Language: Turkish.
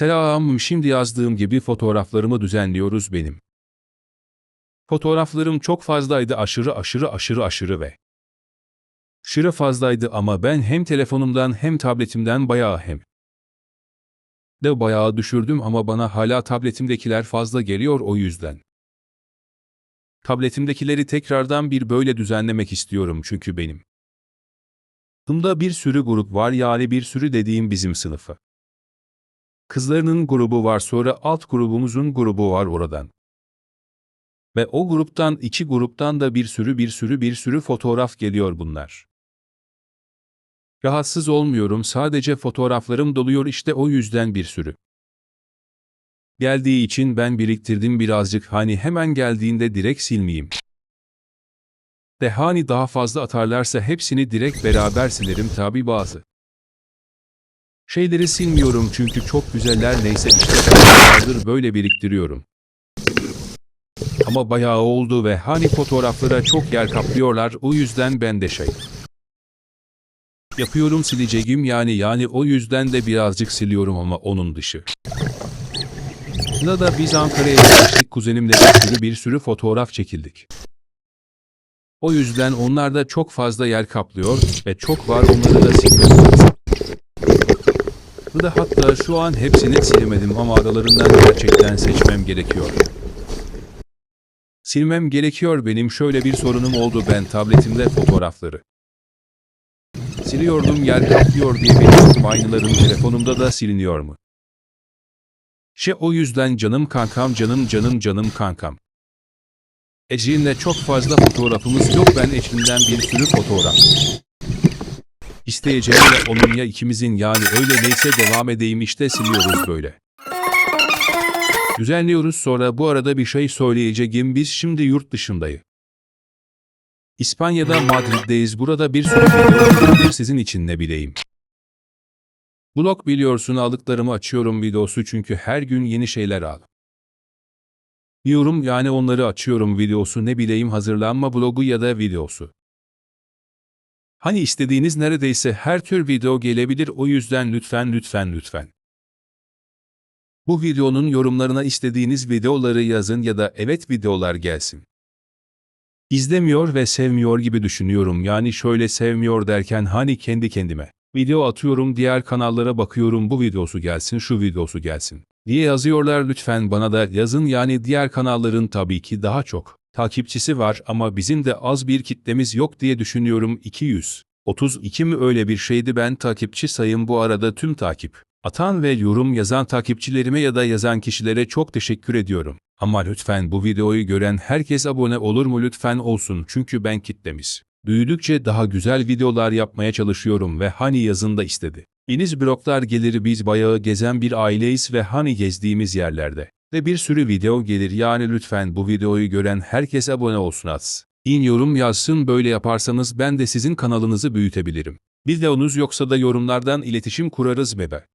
Selam, şimdi yazdığım gibi fotoğraflarımı düzenliyoruz benim. Fotoğraflarım çok fazlaydı aşırı aşırı aşırı aşırı ve aşırı fazlaydı ama ben hem telefonumdan hem tabletimden bayağı hem de bayağı düşürdüm ama bana hala tabletimdekiler fazla geliyor o yüzden. Tabletimdekileri tekrardan bir böyle düzenlemek istiyorum çünkü benim. Sınıfımda bir sürü grup var yani bir sürü dediğim bizim sınıfı. Kızlarının grubu var sonra alt grubumuzun grubu var oradan. Ve o gruptan iki gruptan da bir sürü bir sürü bir sürü fotoğraf geliyor bunlar. Rahatsız olmuyorum sadece fotoğraflarım doluyor işte o yüzden bir sürü. Geldiği için ben biriktirdim birazcık hani hemen geldiğinde direkt silmeyeyim. De hani daha fazla atarlarsa hepsini direkt beraber silerim tabi bazı. Şeyleri silmiyorum çünkü çok güzeller neyse işte yıllardır böyle biriktiriyorum. Ama bayağı oldu ve hani fotoğraflara çok yer kaplıyorlar o yüzden ben de şey. Yapıyorum sileceğim yani yani o yüzden de birazcık siliyorum ama onun dışı. da biz Ankara'ya gitmiştik kuzenimle bir sürü bir sürü fotoğraf çekildik. O yüzden onlar da çok fazla yer kaplıyor ve çok var onları da silmem da hatta şu an hepsini silmedim ama aralarından gerçekten seçmem gerekiyor. Silmem gerekiyor benim şöyle bir sorunum oldu ben tabletimde fotoğrafları. Siliyordum yer kaplıyor diye bekliyorum aynılarım telefonumda da siliniyor mu? Şey o yüzden canım kankam canım canım canım kankam. Ece'ninle çok fazla fotoğrafımız yok ben Ece'nden bir sürü fotoğraf. İsteyeceğimle onun ya ikimizin yani öyle neyse devam edeyim işte siliyoruz böyle. Düzenliyoruz sonra bu arada bir şey söyleyeceğim biz şimdi yurt dışındayız. İspanya'da Madrid'deyiz burada bir sürü video vardır sizin için ne bileyim. Blog biliyorsun aldıklarımı açıyorum videosu çünkü her gün yeni şeyler al. Yorum yani onları açıyorum videosu ne bileyim hazırlanma blogu ya da videosu. Hani istediğiniz neredeyse her tür video gelebilir o yüzden lütfen lütfen lütfen. Bu videonun yorumlarına istediğiniz videoları yazın ya da evet videolar gelsin. İzlemiyor ve sevmiyor gibi düşünüyorum yani şöyle sevmiyor derken hani kendi kendime. Video atıyorum diğer kanallara bakıyorum bu videosu gelsin şu videosu gelsin diye yazıyorlar lütfen bana da yazın yani diğer kanalların tabii ki daha çok takipçisi var ama bizim de az bir kitlemiz yok diye düşünüyorum 200. 32 mi öyle bir şeydi ben takipçi sayım bu arada tüm takip. Atan ve yorum yazan takipçilerime ya da yazan kişilere çok teşekkür ediyorum. Ama lütfen bu videoyu gören herkes abone olur mu lütfen olsun çünkü ben kitlemiz. Büyüdükçe daha güzel videolar yapmaya çalışıyorum ve hani yazında istedi. İniz bloklar gelir biz bayağı gezen bir aileyiz ve hani gezdiğimiz yerlerde. Ve bir sürü video gelir yani lütfen bu videoyu gören herkes abone olsun az. İn yorum yazsın böyle yaparsanız ben de sizin kanalınızı büyütebilirim. Videonuz yoksa da yorumlardan iletişim kurarız bebe.